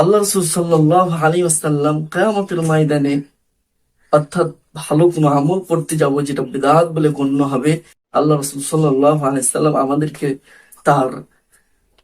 আল্লাহ রসুল সাল্লাহ আলী আসাল্লাম কেয়ামতের ময়দানে অর্থাৎ ভালো কোনো আমল করতে যাব যেটা বিদাত বলে গণ্য হবে, আল্লাহ রসুল সাল্লাহ আলাইসাল্লাম আমাদেরকে তার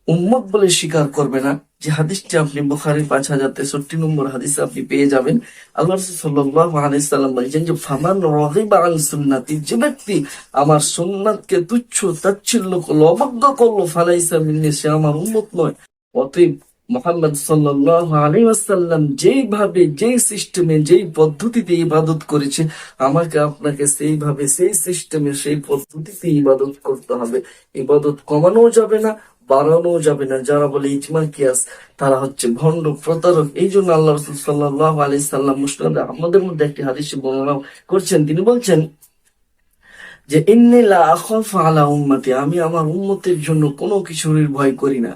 উম্মত বলে স্বীকার করবে না। যে হাদিসটি আপনি বুখারি পাঁচ হাজার তেষট্টি নম্বর হাদিসে আপনি পেয়ে যাবেন। আল্লাহ রসুল সাল্লাহ আলাইসাল্লাম বলছেন যে, ফামান রহিবা আল সুন্নাতি যে ব্যক্তি আমার সুন্নাতকে তুচ্ছ তাচ্ছিল্য করল অবজ্ঞা করল, ফালাইসা মিন্নি, সে আমার উম্মত নয়। অতএব মোহাম্মদ সাল্লাহ আলী আসাল্লাম যেইভাবে, যেই সিস্টেমে, যেই পদ্ধতিতে ইবাদত করেছে, আমাকে আপনাকে সেইভাবে, সেই সিস্টেমে, সেই পদ্ধতিতে ইবাদত করতে হবে। ইবাদত কমানো যাবে না বাড়ানো যাবে না। যারা বলে ইজমা কিয়াস, তারা হচ্ছে ভণ্ড প্রতারক। এই জন্য আল্লাহ রসুল সাল্লাহ আলি সাল্লাম মুসলাম আমাদের মধ্যে একটি হাদিস বর্ণনা করছেন। তিনি বলছেন যে ইন্নিলা আখফ আলা উম্মতি, আমি আমার উম্মতের জন্য কোনো কিছুর ভয় করি না।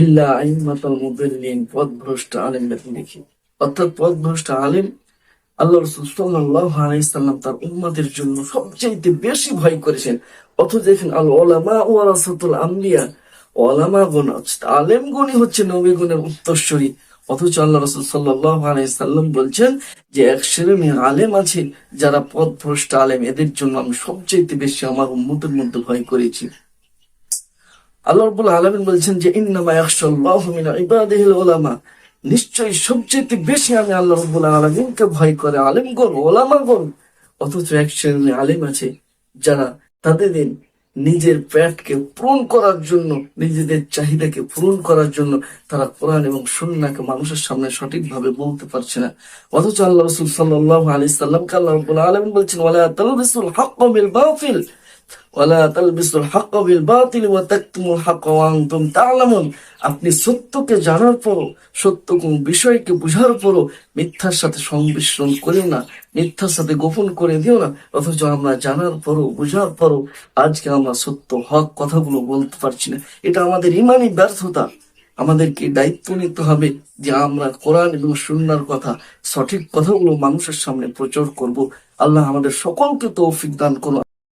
ইল্লা আইমাতাল মুদাল্লিন পথভ্রষ্ট দেখি অর্থাৎ পথভ্রষ্ট আলেম আল্লাহ রসুল তার জন্য বেশি ভয় করেছেন। অথচ দেখেন, আল ওলামা ওয়ারাসাতুল আম্বিয়া ওলামা গুণ আলেম গুণই হচ্ছে নবী গুণের উত্তরস্বরী অথচ আল্লাহ রসুল সাল্লাহ আলাইসাল্লাম বলছেন যে, এক শ্রেণি আলেম আছে, যারা পথভ্রষ্ট আলেম, এদের জন্য আমি সবচেয়ে বেশি আমার উম্মতের মধ্যে ভয় করেছি। আল্লাহ রবুল নিশ্চয়ই সবচেয়ে বেশি আমি আল্লাহ আলমিনকে ভয় করে আলেমগণ ওলামাগণ অথচ এক শ্রেণি আলেম আছে যারা তাদের নিজের পেটকে পূরণ করার জন্য, নিজেদের চাহিদাকে পূরণ করার জন্য তারা কোরআন এবং সুন্নাকে মানুষের সামনে সঠিকভাবে বলতে পারছে না। অথচ আল্লাহ রসুল সাল্লাহ আলি সাল্লামকে আল্লাহ আলমিন বলছেন, ওয়ালা তালবিসুল হক আপনি সত্যকে জানার পরও, সত্য কোন বিষয়কে বুঝার পরও মিথ্যার সাথে সংমিশ্রণ করিও না, মিথ্যার সাথে গোপন করে দিও না, অথচ আমরা জানার পরও, বুঝার পরও আজকে আমরা সত্য, হক কথাগুলো বলতে পারছি না। এটা আমাদের ইমানই ব্যর্থতা। আমাদেরকে দায়িত্ব নিতে হবে যে আমরা কোরআন এবং সুন্নার কথা, সঠিক কথাগুলো মানুষের সামনে প্রচার করব। আল্লাহ আমাদের সকলকে তৌফিক দান করুন।